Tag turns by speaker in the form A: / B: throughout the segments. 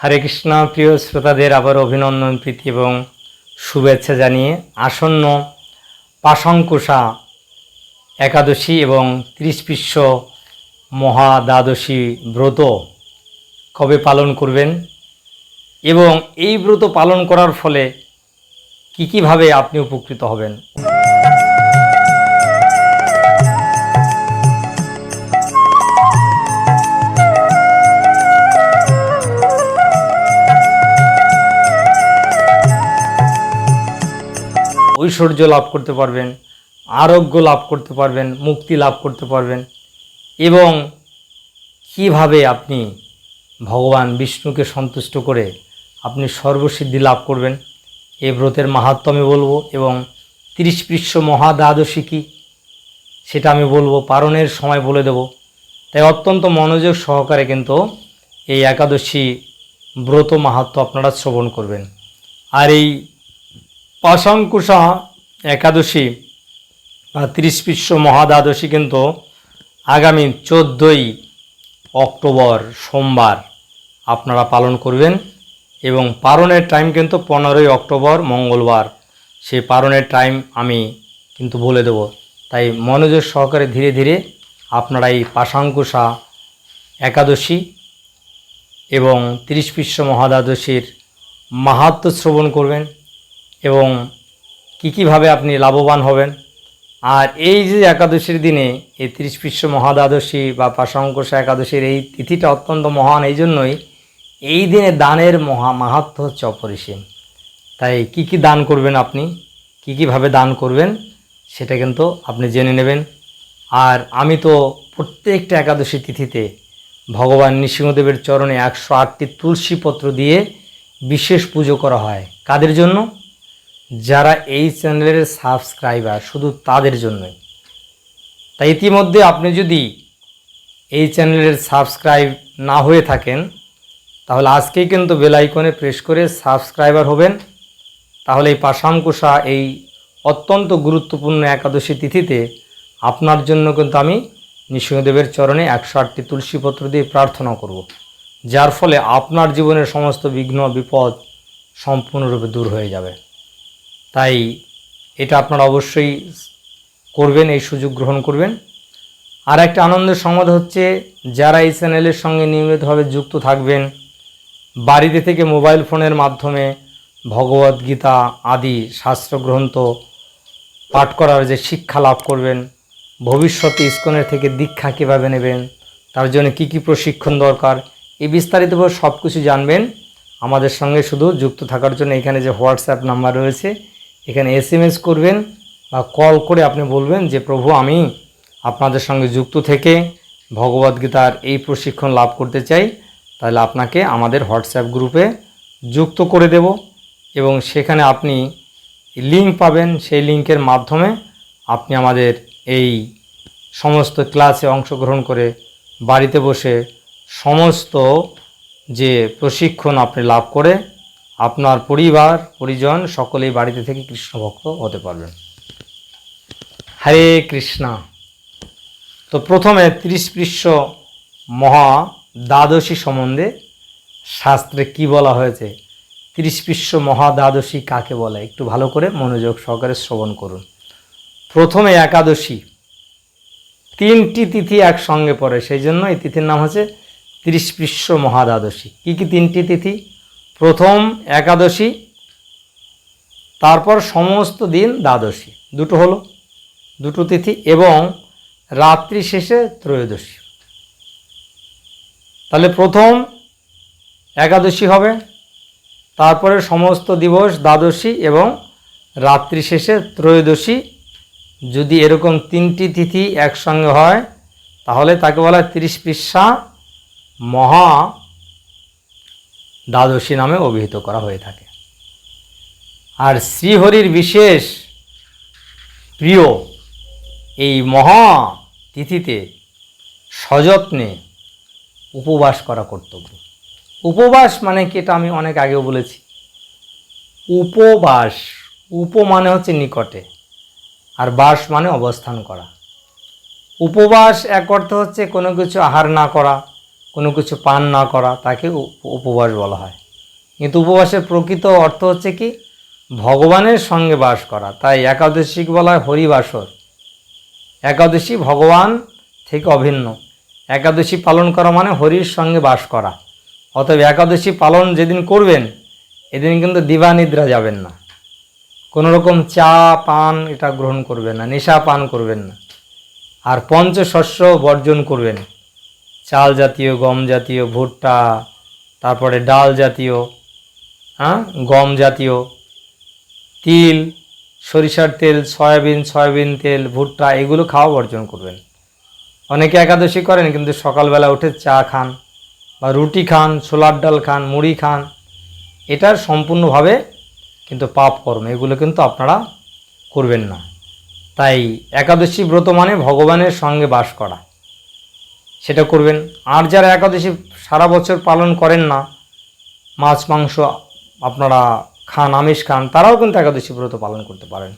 A: হরে কৃষ্ণ, প্রিয় শ্রোতাদের আবার অভিনন্দন, প্রীতি এবং শুভেচ্ছা জানিয়ে আসন্ন পাশঙ্কুষা একাদশী এবং ত্রিশ বিশ্ব মহা দ্বাদশী ব্রত কবে পালন করবেন এবং এই ব্রত পালন করার ফলে কী কীভাবে আপনি উপকৃত হবেন? ঐশ্বর্য লাভ করতে পারবেন, আরোগ্য লাভ করতে পারবেন, মুক্তি লাভ করতে পারবেন। এবং কীভাবে আপনি ভগবান বিষ্ণুকে সন্তুষ্ট করে আপনি সর্বসিদ্ধি লাভ করবেন এই ব্রতের মাহাত্ম আমি বলব এবং তিরিশ পৃষ্ঠ মহাদ্বাদশী কী, সেটা আমি বলব, পারণের সময় বলে দেব। তাই অত্যন্ত মনোযোগ সহকারে কিন্তু এই একাদশী ব্রত মাহাত্ম আপনারা শ্রবণ করবেন। আর এই পাশাঙ্কুশা একাদশী বা ত্রিশ বিশ্ব মহাদ্বাদশী কিন্তু আগামী চোদ্দোই অক্টোবর সোমবার আপনারা পালন করবেন এবং পালনের টাইম কিন্তু পনেরোই অক্টোবর মঙ্গলবার। সেই পালনের টাইম আমি কিন্তু বলে দেব। তাই মনোযোগ সহকারে ধীরে ধীরে আপনারা এই পাশাঙ্কুশা একাদশী এবং তিরিশ বিশ্ব মহাদ্বাদশীর মাহাত্ম শ্রবণ করবেন। এবং কী কীভাবে আপনি লাভবান হবেন? আর এই যে একাদশীর দিনে এই ত্রিশ বিশ্ব মহাদ্বাদশী বা পাশাঙ্কুশা একাদশীর এই তিথিটা অত্যন্ত মহান, এই জন্যই এই দিনে দানের মহা মাহাত্ম হচ্ছে অপরিসীম। তাই কি কি দান করবেন আপনি? কি কীভাবে দান করবেন? সেটা কিন্তু আপনি জেনে নেবেন। আর আমি তো প্রত্যেকটা একাদশী তিথিতে ভগবান নৃসিংহদেবের চরণে একশো আটটি তুলসী পত্র দিয়ে বিশেষ পুজো করা হয়। কাদের জন্য? যারা এই চ্যানেলের সাবস্ক্রাইবার, শুধু তাদের জন্যই। তাই ইতিমধ্যে আপনি যদি এই চ্যানেলের সাবস্ক্রাইব না হয়ে থাকেন, তাহলে আজকেই কিন্তু বেল আইকনে প্রেস করে সাবস্ক্রাইবার হবেন। তাহলে এই পাশাঙ্কুশা এই অত্যন্ত গুরুত্বপূর্ণ একাদশী তিথিতে আপনার জন্য কিন্তু আমি নৃসিংহদেবের চরণে একশো আটটি তুলসীপত্র দিয়ে প্রার্থনা করব, যার ফলে আপনার জীবনের সমস্ত বিঘ্ন, বিপদ সম্পূর্ণরূপে দূর হয়ে যাবে। তাই এটা আপনারা অবশ্যই করবেন, এই সুযোগ গ্রহণ করবেন। আর একটা আনন্দের সংবাদ হচ্ছে, যারা এই চ্যানেলের সঙ্গে নিয়মিতভাবে যুক্ত থাকবেন, বাড়িতে থেকে মোবাইল ফোনের মাধ্যমে ভগবদ গীতা আদি শাস্ত্রগ্রন্থ পাঠ করার যে শিক্ষা লাভ করবেন, ভবিষ্যতে ইস্কনের থেকে দীক্ষা কীভাবে নেবেন, তার জন্য কি কি প্রশিক্ষণ দরকার, এই বিস্তারিতভাবে সব কিছু জানবেন। আমাদের সঙ্গে শুধু যুক্ত থাকার জন্য এখানে যে হোয়াটসঅ্যাপ নাম্বার রয়েছে এখানে এস করবেন বা কল করে আপনি বলবেন যে, প্রভু, আমি আপনাদের সঙ্গে যুক্ত থেকে ভগবদ্গীতার এই প্রশিক্ষণ লাভ করতে চাই। তাহলে আপনাকে আমাদের হোয়াটসঅ্যাপ গ্রুপে যুক্ত করে দেব এবং সেখানে আপনি লিঙ্ক পাবেন। সেই লিঙ্কের মাধ্যমে আপনি আমাদের এই সমস্ত ক্লাসে অংশগ্রহণ করে বাড়িতে বসে সমস্ত যে প্রশিক্ষণ আপনি লাভ করে আপনার পরিবার, পরিজন সকলেই বাড়িতে থেকে কৃষ্ণ ভক্ত হতে পারবেন। হরে কৃষ্ণা। তো প্রথমে ত্রিশ পৃষ্ঠ মহা দ্বাদশী সম্বন্ধে শাস্ত্রে কি বলা হয়েছে? ত্রিশ মহা দ্বাদশী কাকে বলে? একটু ভালো করে মনোযোগ সহকারে শ্রবণ করুন। প্রথমে একাদশী। তিনটি তিথি একসঙ্গে পড়ে, সেই জন্য এই তিথির নাম হচ্ছে ত্রিশ পৃষ্ঠ মহাদ্বাদশী কী কী তিনটি তিথি? প্রথম একাদশী, তারপর সমস্ত দিন দ্বাদশী। দুটো হলো, দুটো তিথি এবং রাত্রি শেষে ত্রয়োদশী। তাহলে প্রথম একাদশী হবে, তারপরে সমস্ত দিবস দ্বাদশী এবং রাত্রি শেষে ত্রয়োদশী। যদি এরকম তিনটি তিথি একসঙ্গে হয়, তাহলে তাকে বলা হয় ত্রিশ পৃষ্ঠা মহা দ্বাদশী নামে অভিহিত করা হয়ে থাকে। আর শ্রীহরির বিশেষ প্রিয় এই মহা তিথিতে সযত্নে উপবাস করা কর্তব্য। উপবাস মানে কি এটা আমি অনেক আগেও বলেছি। উপবাস, উপ মানে হচ্ছে নিকটে, আর বাস মানে অবস্থান করা। উপবাস এক অর্থ হচ্ছে কোনো কিছু আহার না করা কোনো কিছু পান না করা, তাকে উপ- উপবাস বলা হয়। কিন্তু উপবাসের প্রকৃত অর্থ হচ্ছে কি? ভগবানের সঙ্গে বাস করা। তাই একাদশীকে বলা হয় হরিবাসর। একাদশী ভগবান থেকে অভিন্ন। একাদশী পালন করা মানে হরির সঙ্গে বাস করা। অতএব একাদশী পালন যেদিন করবেন, এদিন কিন্তু দিবানিদ্রা যাবেন না। কোনো রকম চা, পান এটা গ্রহণ করবেন না, নেশা পান করবেন না। আর পঞ্চশস্য বর্জন করবেন। চাল জাতীয়, গম জাতীয়, ভুট্টা, তারপরে ডাল জাতীয় হ্যাঁ? গম জাতীয়, তিল, সরিষার তেল, সয়াবিন সয়াবিন তেল, ভুট্টা, এগুলো খাওয়া বর্জন করবেন। অনেকে একাদশী করেন, কিন্তু সকালবেলা উঠে চা খান বা রুটি খান, ছোলার ডাল খান, মুড়ি খান। এটার সম্পূর্ণভাবে কিন্তু পাপ কর্ম, এগুলো কিন্তু আপনারা করবেন না। তাই একাদশী ব্রত মানে ভগবানের সঙ্গে বাস করা। সেটা করবেন। আর যারা একাদশী সারা বছর পালন করেন না, মাছ, মাংস আপনারা খান, আমিষ খান, তারাও কিন্তু একাদশী ব্রত পালন করতে পারেন।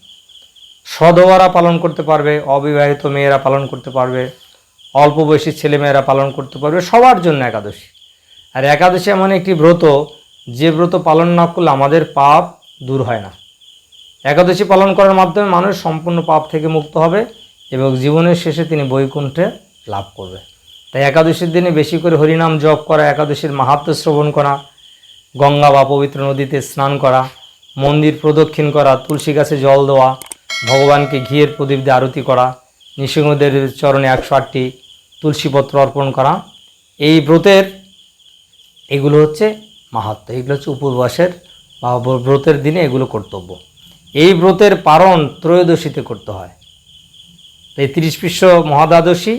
A: সধবারা পালন করতে পারবে, অবিবাহিত মেয়েরা পালন করতে পারবে, অল্প বয়সী ছেলেমেয়েরা পালন করতে পারবে, সবার জন্য একাদশী। আর একাদশী এমন একটি ব্রত, যে ব্রত পালন না করলে আমাদের পাপ দূর হয় না। একাদশী পালন করার মাধ্যমে মানুষ সম্পূর্ণ পাপ থেকে মুক্ত হবে এবং জীবনের শেষে তিনি বৈকুণ্ঠে লাভ করবে। তাই একাদশীর দিনে বেশি করে হরিনাম জপ করা, একাদশীর মাহাত্ম শ্রবণ করা, গঙ্গা বা পবিত্র নদীতে স্নান করা, মন্দির প্রদক্ষিণ করা, তুলসী গাছে জল দেওয়া, ভগবানকে ঘিয়ের প্রদীপ দিয়ে আরতি করা, নৃসিংহদের চরণে একশো আটটি তুলসীপত্র অর্পণ করা, এই ব্রতের এগুলো হচ্ছে মাহাত্ম, এগুলো হচ্ছে উপবাসের বা ব্রতের দিনে এগুলো কর্তব্য। এই ব্রতের পারণ ত্রয়োদশীতে করতে হয়। এই ত্রিশ পৃষ্ঠ মহাদ্বাদশী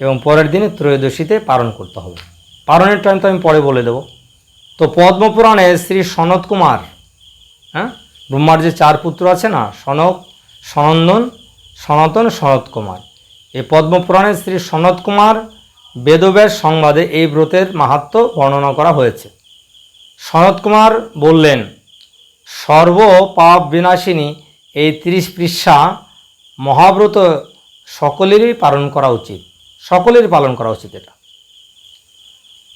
A: এবং পরের দিনে ত্রয়োদশীতে পালন করতে হবে। পালনের টাইম তো আমি পরে বলে দেব। তো পদ্মপুরাণে শ্রী সনত কুমার হ্যাঁ ব্রহ্মার যে চার পুত্র আছে না, সনক, সনন্দন, সনাতন সনত কুমার। এই পদ্মপুরাণে শ্রী সনত কুমার বেদব্যাস সংবাদে এই ব্রতের মাহাত্ম বর্ণনা করা হয়েছে। সনত কুমার বললেন, সর্ব পাপ বিনাশিনী এই ত্রিশ পৃষ্ঠা মহাব্রত সকলেরই পালন করা উচিত। সকলেরই পালন করা উচিত এটা।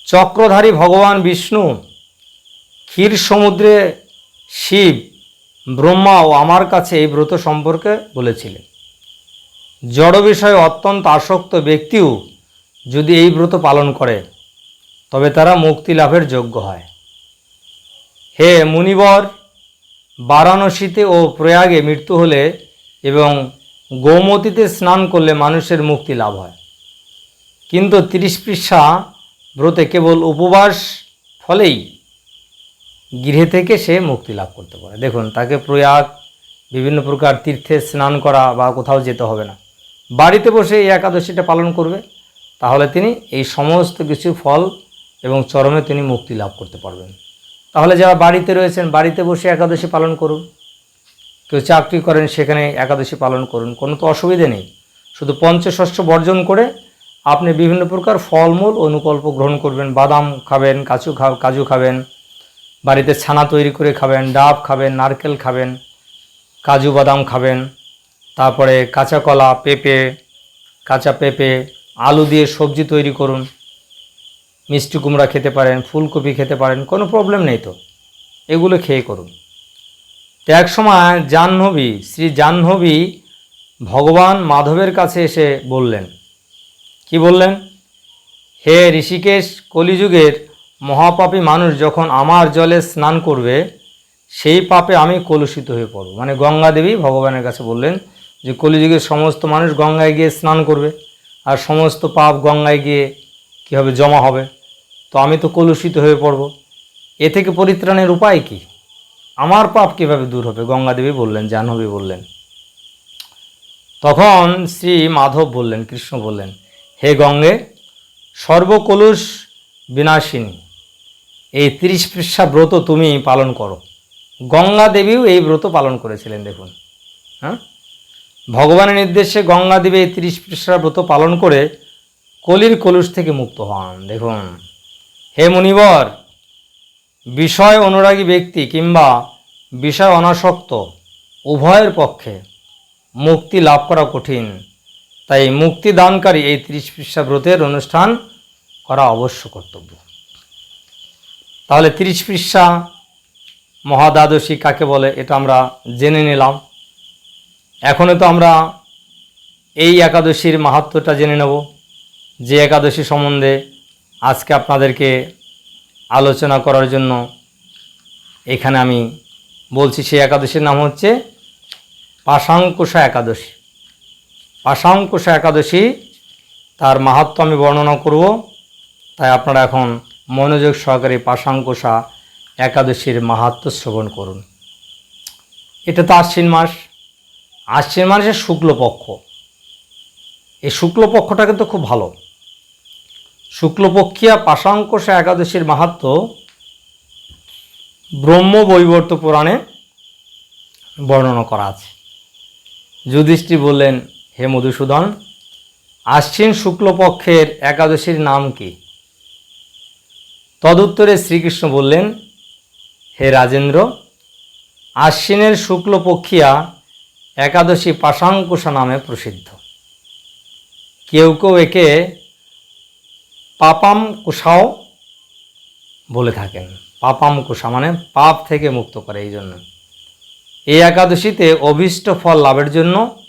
A: চক্রধারী ভগবান বিষ্ণু, ক্ষীর সমুদ্রে শিব, ব্রহ্মা ও আমার কাছে এই ব্রত সম্পর্কে বলেছিলেন। জড় বিষয়ে অত্যন্ত আসক্ত ব্যক্তিও যদি এই ব্রত পালন করে, তবে তারা মুক্তি লাভের যোগ্য হয়। হে মুনিবর, বারাণসীতে ও প্রয়াগে মৃত্যু হলে এবং গোমতীতে স্নান করলে মানুষের মুক্তি লাভ হয়। কিন্তু তিরিশ পৃষ্ঠা ব্রতে কেবল উপবাস ফলেই গৃহে থেকে সে মুক্তি লাভ করতে পারে। দেখুন, তাকে প্রয়াগ, বিভিন্ন প্রকার তীর্থে স্নান করা বা কোথাও যেতে হবে না। বাড়িতে বসে এই একাদশীটা পালন করবে, তাহলে তিনি এই সমস্ত কিছু ফল এবং চরমে তিনি মুক্তি লাভ করতে পারবেন। তাহলে যারা বাড়িতে রয়েছেন, বাড়িতে বসে একাদশী পালন করুন। কেউ চাকরি করেন, সেখানে একাদশী পালন করুন। কোনো তো অসুবিধে নেই। শুধু পঞ্চষষ্ঠ বর্জন করে আপনি বিভিন্ন প্রকার ফলমূল, অনুকল্প গ্রহণ করবেন। বাদাম খাবেন, কাজু খা, কাজু খাবেন, বাড়িতে ছানা তৈরি করে খাবেন, ডাব খাবেন, নারকেল খাবেন, কাজু বাদাম খাবেন, তারপরে কাঁচা কলা, পেঁপে, কাঁচা পেঁপে, আলু দিয়ে সবজি তৈরি করুন, মিষ্টি কুমড়া খেতে পারেন, ফুলকপি খেতে পারেন, কোনো প্রবলেম নেই তো। এগুলো খেয়ে করুন। তো এক সময় জাহ্নবী, শ্রী জাহ্নবী ভগবান মাধবের কাছে এসে বললেন কি বললেন? হে ঋষিকেশ, কলিযুগের মহাপাপী মানুষ যখন আমার জলে স্নান করবে, সেই পাপে আমি কলুষিত হয়ে পড়ব। মানে গঙ্গা দেবী ভগবানের কাছে বললেন যে, কলিযুগের সমস্ত মানুষ গঙ্গায় গিয়ে স্নান করবে আর সমস্ত পাপ গঙ্গায় গিয়ে কী হবে? জমা হবে। তো আমি তো কলুষিত হয়ে পড়ব। এ থেকে পরিত্রাণের উপায় কি? আমার পাপ কীভাবে দূর হবে? গঙ্গা দেবী বললেন, জাহ্নবী বললেন। তখন শ্রী মাধব বললেন, কৃষ্ণ বললেন হে গঙ্গে, সর্বকলুষ বিনাশিনী, এই তিরিশ পৃষ্ঠা ব্রত তুমি পালন করো। গঙ্গা দেবীও এই ব্রত পালন করেছিলেন, দেখুন। হ্যাঁ? ভগবানের নির্দেশে গঙ্গা দেবী এই তিরিশ পৃষ্ঠা ব্রত পালন করে কলির কলুষ থেকে মুক্ত হন, দেখুন। হে মুনিবর, বিষয় অনুরাগী ব্যক্তি কিংবা বিষয় অনাসক্ত, উভয়ের পক্ষে মুক্তি লাভ করা কঠিন। তাই মুক্তি দানকারী এই ত্রিশ পৃষ্ঠা ব্রতের অনুষ্ঠান করা অবশ্য কর্তব্য। তাহলে তিরিশ পৃষ্ঠা মহাদ্বাদশী কাকে বলে এটা আমরা জেনে নিলাম। এখনও তো আমরা এই একাদশীর মাহাত্ম্যটা জেনে নেব। যে একাদশী সম্বন্ধে আজকে আপনাদেরকে আলোচনা করার জন্য এখানে আমি বলছি, সেই একাদশীর নাম হচ্ছে পাশাঙ্কুশা একাদশী। পাশাঙ্কুশা একাদশী, তার মাহাত্ম আমি বর্ণনা করব। তাই আপনারা এখন মনোযোগ সহকারে পাশাঙ্কুশা একাদশীর মাহাত্ম শ্রবণ করুন। এটা তো আশ্বিন মাস। আশ্বিন মাসের শুক্লপক্ষ। এই শুক্লপক্ষটা কিন্তু খুব ভালো। শুক্লপক্ষিয়া পাশাঙ্কুশা একাদশীর মাহাত্ম ব্রহ্ম বৈবর্ত পুরাণে বর্ণনা করা আছে। যুধিষ্ঠি বললেন হে মধুসূদন, আশ্বিন শুক্লপক্ষের একাদশীর নাম কি? তদুত্তরে শ্রীকৃষ্ণ বললেন, হে রাজেন্দ্র, আশ্বিনের শুক্লপক্ষিয়া একাদশী পাশাঙ্কুশা নামে প্রসিদ্ধ। কেউ কেউ একে পাপাম কুষাও বলে থাকেন। পাপাম কুষা মানে পাপ থেকে মুক্ত করে এই জন্য এই একাদশীতে অভীষ্ট ফল লাভের জন্য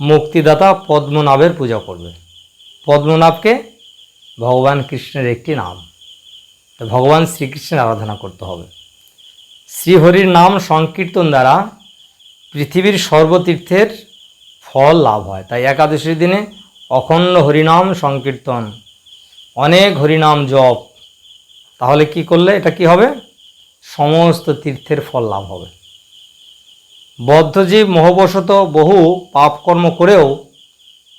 A: মুক্তিদাতা পদ্মনাভের পূজা করবে। পদ্মনাভকে ভগবান কৃষ্ণের একটি নাম। ভগবান শ্রীকৃষ্ণের আরাধনা করতে হবে। শ্রীহরির নাম সংকীর্তন দ্বারা পৃথিবীর সর্বতীর্থের ফল লাভ হয়। তাই একাদশীর দিনে অখণ্ড হরিনাম সংকীর্তন, অনেক হরিনাম জপ। তাহলে কি করলে? এটা কি হবে? সমস্ত তীর্থের ফল লাভ হবে। বদ্ধজীব মোহবশত বহু পাপকর্ম করেও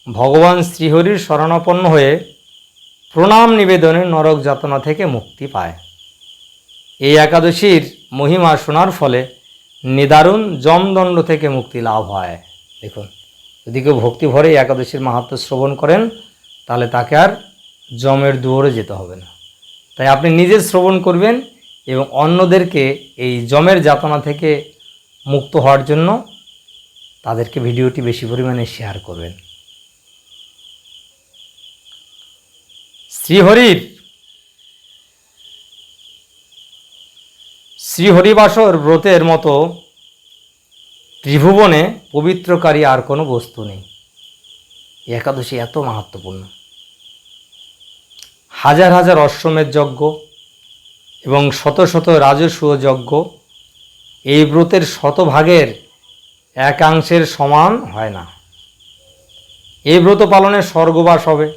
A: ভগবান শ্রীহরির শরণাপন্ন হয়ে প্রণাম নিবেদনে নরক যাতনা থেকে মুক্তি পায়। এই একাদশীর মহিমা শোনার ফলে নিদারুণ যমদণ্ড থেকে মুক্তি লাভ হয়। দেখুন, যদি কেউ ভক্তি ভরে একাদশীর মাহাত্ম শ্রবণ করেন, তাহলে তাকে আর জমের দুয়ারে যেতে হবে না। তাই আপনি নিজে শ্রবণ করবেন এবং অন্যদেরকে এই জমের যাতনা থেকে মুক্ত হওয়ার জন্য তাদেরকে ভিডিওটি বেশি পরিমাণে শেয়ার করবেন। শ্রীহরির, শ্রীহরিবাসর ব্রতের মতো ত্রিভুবনে পবিত্রকারী আর কোনো বস্তু নেই। একাদশী এত মাহাত্মপূর্ণ হাজার হাজার অশ্বমেধ যজ্ঞ এবং শত শত রাজস্বীয় যজ্ঞ এই ব্রতের শতভাগের একাংশের সমান হয় না। এই ব্রত পালনে স্বর্গবাস হবে,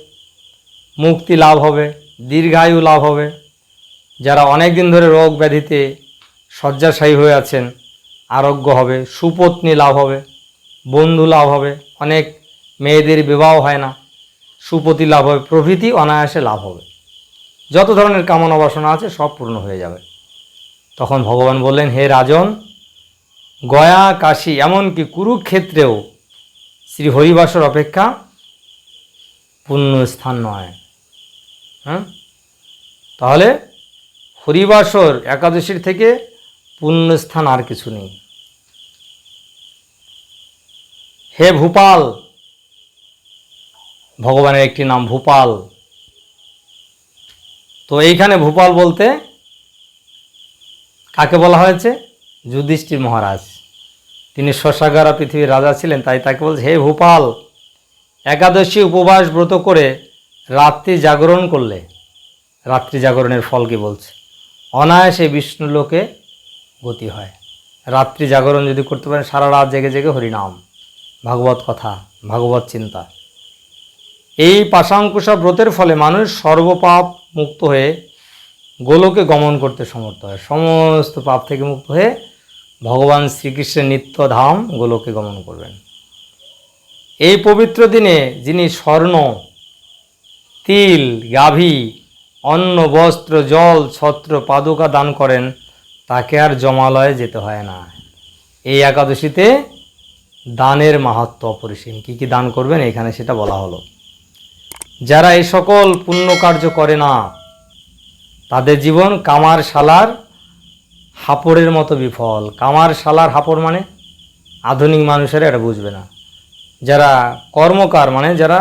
A: মুক্তি লাভ হবে, দীর্ঘায়ু লাভ হবে। যারা অনেক দিন ধরে রোগ ব্যাধিতে শয্যাশায়ী হয়ে আছেন, আরোগ্য হবে, সুপত্নী লাভ হবে, বন্ধু লাভ হবে, অনেক মেয়েদের বিবাহ হয় না, সুপতি লাভ হবে, প্রভৃতি অনায়াসে লাভ হবে। যত ধরনের কামনা বাসনা আছে সব পূর্ণ হয়ে যাবে। তখন ভগবান বললেন, হে রাজন, গয়া, কাশী, এমনকি কুরুক্ষেত্রেও শ্রী হরিবাসর অপেক্ষা পুণ্য স্থান নয়। হ্যাঁ তাহলে হরিবাসর একাদশীর থেকে পুণ্যস্থান আর কিছু নেই। হে ভূপাল, ভগবানের একটি নাম ভূপাল। তো এইখানে ভূপাল বলতে কাকে বলা হয়েছে? যুধিষ্ঠির মহারাজ। তিনি শশাগারা পৃথিবীর রাজা ছিলেন, তাই তাকে বলছে, হে ভূপাল, একাদশী উপবাস ব্রত করে রাত্রি জাগরণ করলে। রাত্রি জাগরণের ফল কি বলছে? অনায়াসে বিষ্ণু লোকে গতি হয়। রাত্রি জাগরণ যদি করতে পারেন, সারা রাত জেগে জেগে হরিনাম, ভাগবত কথা, ভাগবত চিন্তা। এই পাশাঙ্কুশা ব্রতের ফলে মানুষ সর্বপাপ মুক্ত হয়ে গোলকে গমন করতে সমর্থ হয়। সমস্ত পাপ থেকে মুক্ত হয়ে ভগবান শ্রীকৃষ্ণের নিত্য ধাম গোলকে গমন করবেন। এই পবিত্র দিনে যিনি স্বর্ণ, তিল, গাভী, অন্ন, বস্ত্র, জল, ছত্র, পাদুকা দান করেন, তাকে আর জমালয়ে যেতে হয় না। এই একাদশীতে দানের মাহাত্ম অপরিসীম। কী কী দান করবেন? এখানে সেটা বলা হলো। যারা এই সকল পুণ্য কার্য করে না তাদের জীবন কামার শালার হাপড়ের মতো বিফল। কামার শালার হাপড় মানে আধুনিক মানুষেরা এটা বুঝবে না। যারা কর্মকার মানে যারা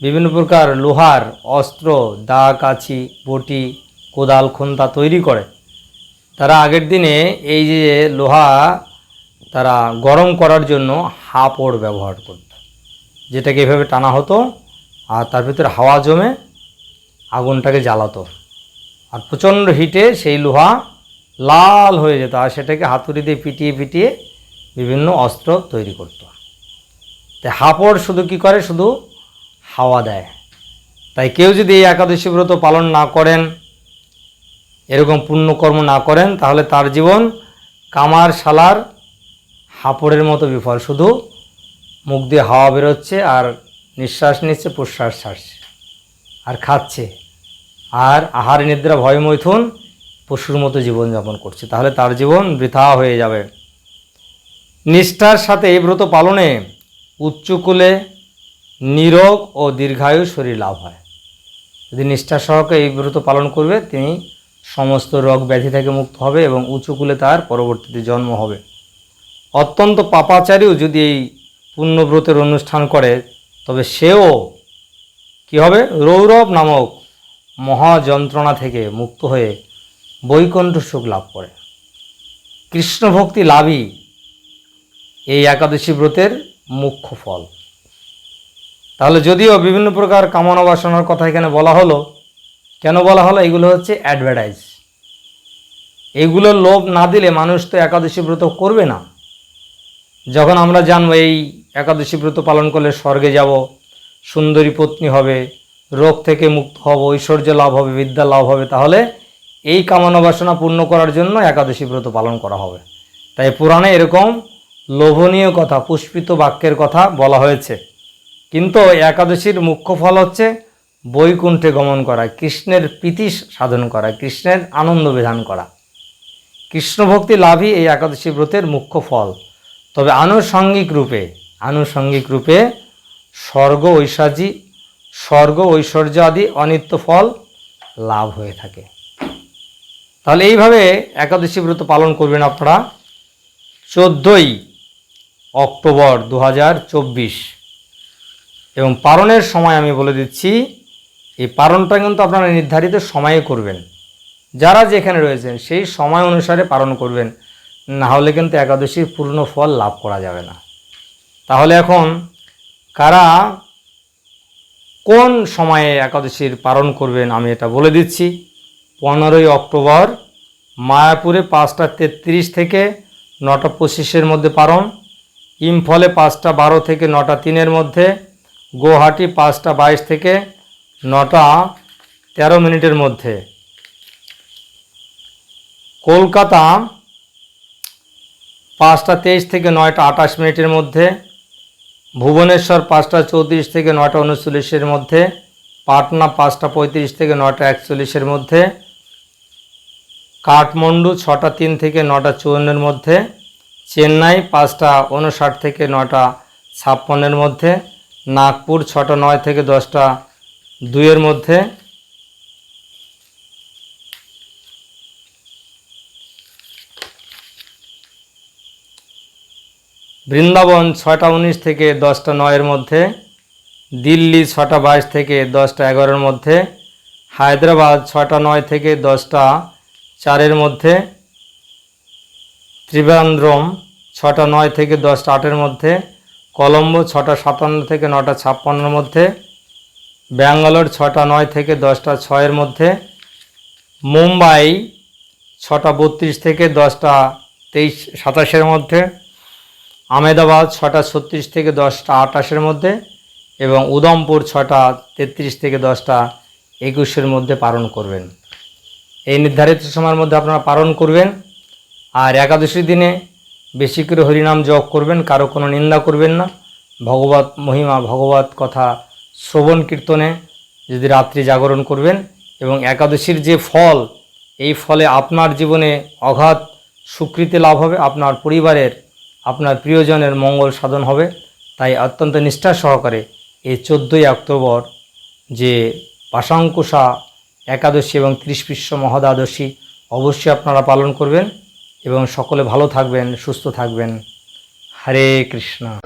A: বিভিন্ন প্রকার লোহার অস্ত্র দা কাছি বটি, কোদাল খন্তা তৈরি করে, তারা আগের দিনে এই যে লোহা তারা গরম করার জন্য হাপড় ব্যবহার করত। যেটাকে এভাবে টানা হতো আর তার ভিতরে হাওয়া জমে আগুনটাকে জ্বালাতো। আর প্রচণ্ড হিটে সেই লোহা লাল হয়ে যেত আর সেটাকে হাতুড়ি দিয়ে পিটিয়ে পিটিয়ে বিভিন্ন অস্ত্র তৈরি করতো। তাই হাপড় শুধু কি করে? শুধু হাওয়া দেয়। তাই কেউ যদি এই একাদশী ব্রত পালন না করেন, এরকম পুণ্যকর্ম না করেন, তাহলে তার জীবন কামার শালার হাপড়ের মতো বিফল। শুধু মুখ দিয়ে হাওয়া বেরোচ্ছে আর নিঃশ্বাস নিচ্ছে, প্রশ্বাস ছাড়ছে আর খাচ্ছে। আর আহার নিদ্রা ভয় মৈথুন পশুর মতো জীবনযাপন করছে। তাহলে তার জীবন বৃথা হয়ে যাবে। নিষ্ঠার সাথে এই ব্রত পালনে উচ্চকুলে নিরোগ ও দীর্ঘায়ু শরীর লাভ হয়। যদি নিষ্ঠা সহকারে এই ব্রত পালন করবে, তিনি সমস্ত রোগ ব্যাধি থেকে মুক্ত হবে এবং উঁচুকুলে তার পরবর্তীতে জন্ম হবে। অত্যন্ত পাপাচারীও যদি এই পুণ্যব্রতের অনুষ্ঠান করে, তবে সেও কি হবে? রৌরব নামক মহাযন্ত্রণা থেকে মুক্ত হয়ে বৈকুণ্ঠ সুখ লাভ করে। কৃষ্ণ ভক্তি লাভই এই একাদশী ব্রতের মুখ্য ফল। তাহলে যদিও বিভিন্ন প্রকার কামনা বাসনার কথা এখানে বলা হলো, কেন বলা হলো? এগুলো হচ্ছে অ্যাডভার্টাইজ এগুলোর লোভ না দিলে মানুষ তো একাদশী ব্রত করবে না। যখন আমরা জানব এই একাদশী ব্রত পালন করলে স্বর্গে যাব, সুন্দরী পত্নী হবে রোগ থেকে মুক্ত হব, ঐশ্বর্য লাভ হবে, বিদ্যা লাভ হবে, তাহলে এই কামনা বাসনা পূর্ণ করার জন্য একাদশী ব্রত পালন করা হবে। তাই পুরাণে এরকম লোভনীয় কথা, পুষ্পিত বাক্যের কথা বলা হয়েছে। কিন্তু একাদশীর মুখ্য ফল হচ্ছে বৈকুণ্ঠে গমন করা, কৃষ্ণের প্রীতি সাধন করা, কৃষ্ণের আনন্দ বিধান করা। কৃষ্ণভক্তি লাভই এই একাদশী ব্রতের মুখ্য ফল। তবে আনুষঙ্গিক রূপে আনুষঙ্গিক রূপে স্বর্গ ঐশ্বর্যী স্বর্গ, ঐশ্বর্য আদি অনিত্য ফল লাভ হয়ে থাকে। তাহলে এইভাবে একাদশী ব্রত পালন করবেন আপনারা। চোদ্দোই অক্টোবর দু হাজার চব্বিশ। এবং পালনের সময় আমি বলে দিচ্ছি, এই পালনটা কিন্তু আপনারা নির্ধারিত সময়ে করবেন। যারা যেখানে রয়েছেন, সেই সময় অনুসারে পালন করবেন। না হলে কিন্তু একাদশীর পূর্ণ ফল লাভ করা যাবে না। তাহলে এখন কারা কোন সময়ে একাদশীর পালন করবেন আমি এটা বলে দিচ্ছি। পনেরোই অক্টোবর মায়াপুরে পাঁচটা তেত্রিশ থেকে নটা পঁচিশের মধ্যে পালন, ইম্ফলে পাঁচটা বারো থেকে নটা তিনের মধ্যে গুয়াহাটি পাঁচটা বাইশ থেকে নটা তেরো মিনিটের মধ্যে। কলকাতা পাঁচটা তেইশ থেকে নয়টা আঠাশ মিনিটের মধ্যে ভুবনেশ্বর পাঁচটা চৌত্রিশ থেকে নয়টা উনচল্লিশের মধ্যে, পাটনা পাঁচটা পঁয়ত্রিশ থেকে নয়টা একচল্লিশের মধ্যে, কাঠমান্ডু ছটা তিন থেকে নটা চুয়ান্নের মধ্যে, চেন্নাই পাঁচটা উনষাট থেকে নটা ছাপ্পান্নের মধ্যে, নাগপুর ছটা নয় থেকে দশটা দুইয়ের মধ্যে বৃন্দাবন ছটা উনিশ থেকে দশটা নয়ের মধ্যে, দিল্লি ছটা বাইশ থেকে দশটা এগারোর মধ্যে, হায়দ্রাবাদ ছটা নয় থেকে দশটা চারের মধ্যে, ত্রিবান্দ্রম ছটা নয় থেকে দশটা আটের মধ্যে, কলম্বো ছটা সাতান্ন থেকে নটা ছাপ্পান্নর মধ্যে, ব্যাঙ্গালোর ছটা নয় থেকে দশটা ছয়ের মধ্যে, মুম্বাই ছটা বত্রিশ থেকে দশটা তেইশ সাতাশের মধ্যে আমেদাবাদ ছটা ছত্রিশ থেকে দশটা আটাশের মধ্যে এবং উদমপুর ছটা তেত্রিশ থেকে দশটা একুশের মধ্যে পালন করবেন। এই নির্ধারিত সময়ের মধ্যে আপনারা পালন করবেন। আর একাদশীর দিনে বেশি করে হরিনাম জপ করবেন, কারও কোনো নিন্দা করবেন না। ভগবত মহিমা, ভগবত কথা, শ্রবণ কীর্তনে যদি রাত্রি জাগরণ করবেন এবং একাদশীর যে ফল, এই ফলে আপনার জীবনে অগাধ স্বীকৃতি লাভ হবে, আপনার পরিবারের আপনার প্রিয়জনের মঙ্গল সাধন হবে। তাই অত্যন্ত নিষ্ঠা সহকারে এই চোদ্দোই অক্টোবর যে পাশাঙ্কুশা একাদশী এবং ত্রিশপিস্য মহাদ্বাদশী অবশ্যই আপনারা পালন করবেন এবং সকলে ভালো থাকবেন, সুস্থ থাকবেন। হরে কৃষ্ণা।